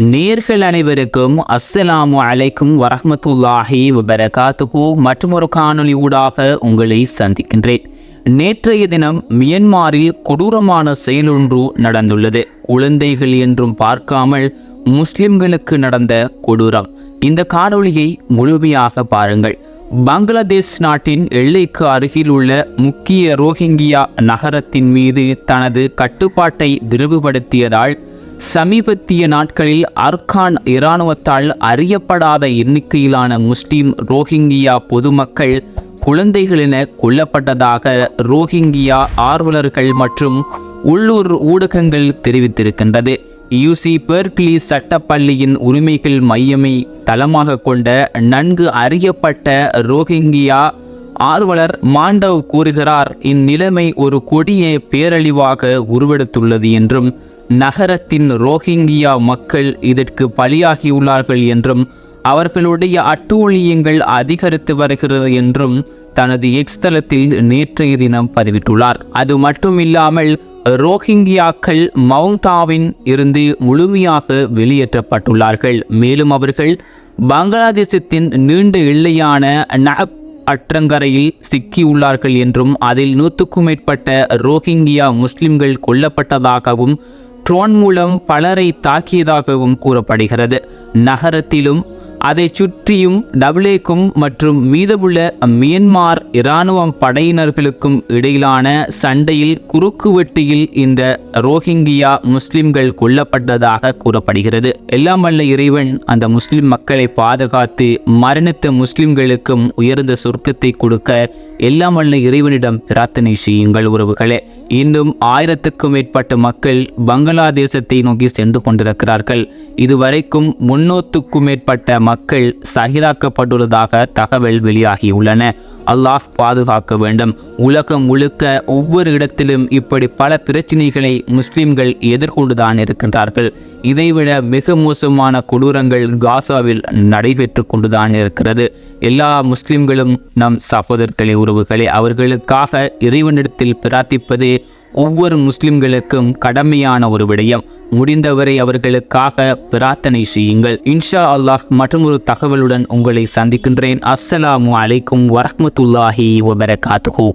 நேர்கள் அனைவருக்கும் அஸ்ஸலாமு அலைக்கும் வரஹமத்துல்லாஹி வபரகாத்துஹு. மற்றும் ஒரு காணொளி ஊடாக உங்களை சந்திக்கின்றேன். நேற்றைய தினம் மியன்மாரில் கொடூரமான செயலொன்று நடந்துள்ளது. குழந்தைகள் என்றும் பார்க்காமல் முஸ்லிம்களுக்கு நடந்த கொடூரம். இந்த காணொளியை முழுமையாக பாருங்கள். பங்களாதேஷ் நாட்டின் எல்லைக்கு அருகில் உள்ள முக்கிய ரோஹிங்கியா நகரத்தின் மீது தனது கட்டுப்பாட்டை விரிவுபடுத்தியதால் சமீபத்திய நாட்களில் அர்கான் இராணுவத்தால் அறியப்படாத எண்ணிக்கையிலான முஸ்லிம் ரோஹிங்கியா பொதுமக்கள் குழந்தைகள் என கொல்லப்பட்டதாக ரோஹிங்கியா ஆர்வலர்கள் மற்றும் உள்ளூர் ஊடகங்கள் தெரிவித்திருக்கின்றது. யூசி பெர்க்லி சட்டப்பள்ளியின் உரிமைகள் மையமை தளமாக கொண்ட நன்கு அறியப்பட்ட ரோஹிங்கியா ஆர்வலர் மாண்டவ் கூறுகிறார் இந்நிலைமை ஒரு கொடிய பேரழிவாக உருவெடுத்துள்ளது என்றும் நகரத்தின் ரோஹிங்கியா மக்கள் இதற்கு பலியாகியுள்ளார்கள் என்றும் அவர்களுடைய அட்டூழியங்கள் அதிகரித்து வருகிறது என்றும் தனது எக்ஸ் தளத்தில் நேற்றைய தினம் பதிவிட்டுள்ளார். அது மட்டுமில்லாமல் ரோஹிங்கியாக்கள் மவுண்டாவின் இருந்து முழுமையாக வெளியேற்றப்பட்டுள்ளார்கள். மேலும் அவர்கள் பங்களாதேசத்தின் நீண்ட எல்லையான நப் அற்றங்கரையில் சிக்கியுள்ளார்கள் என்றும் அதில் நூற்றுக்கும் மேற்பட்ட ரோஹிங்கியா முஸ்லிம்கள் கொல்லப்பட்டதாகவும் ட்ரோன் மூலம் பலரை தாக்கியதாகவும் கூறப்படுகிறது. நகரத்திலும் அதை சுற்றியும் டபுளேக்கும் மற்றும் மீதமுள்ள மியன்மார் இராணுவம் படையினர்களுக்கும் இடையிலான சண்டையில் குறுக்குவெட்டியில் இந்த ரோஹிங்கியா முஸ்லிம்கள் கொல்லப்பட்டதாக கூறப்படுகிறது. எல்லாம் வல்ல இறைவன் அந்த முஸ்லிம் மக்களை பாதுகாத்து மரணித்த முஸ்லிம்களுக்கும் உயர்ந்த சொர்க்கத்தை கொடுக்க எல்லாம் வல்ல இறைவனிடம் பிரார்த்தனை செய்யுங்கள் உறவுகளே. இன்னும் ஆயிரத்துக்கும் மேற்பட்ட மக்கள் பங்களாதேசத்தை நோக்கி சென்று கொண்டிருக்கிறார்கள். இதுவரைக்கும் முன்னூத்துக்கும் மேற்பட்ட மக்கள் சகிதாக்கப்பட்டுள்ளதாக தகவல் வெளியாகியுள்ளன. அல்லாஹ் பாதுகாக்க வேண்டும். உலகம் முழுக்க ஒவ்வொரு இடத்திலும் இப்படி பல பிரச்சனைகளை முஸ்லிம்கள் எதிர்கொண்டுதான் இருக்கின்றார்கள். இதைவிட மிக மோசமான கொடூரங்கள் காசாவில் நடைபெற்று கொண்டுதான் இருக்கிறது. எல்லா முஸ்லிம்களும் நம் சகோதரர்களே உறவுகளை அவர்களுக்காக இறைவனிடத்தில் பிரார்த்திப்பது ஒவ்வொரு முஸ்லிம்களுக்கும் கடமையான ஒரு விடயம். முடிந்தவரை அவர்களுக்காக பிரார்த்தனை செய்யுங்கள். இன்ஷா அல்லாஹ் மற்றும் ஒரு தகவலுடன் உங்களை சந்திக்கின்றேன். அஸ்ஸலாமு அலைக்கும் வரஹ்மத்துல்லாஹி வபரகாத்துஹூ.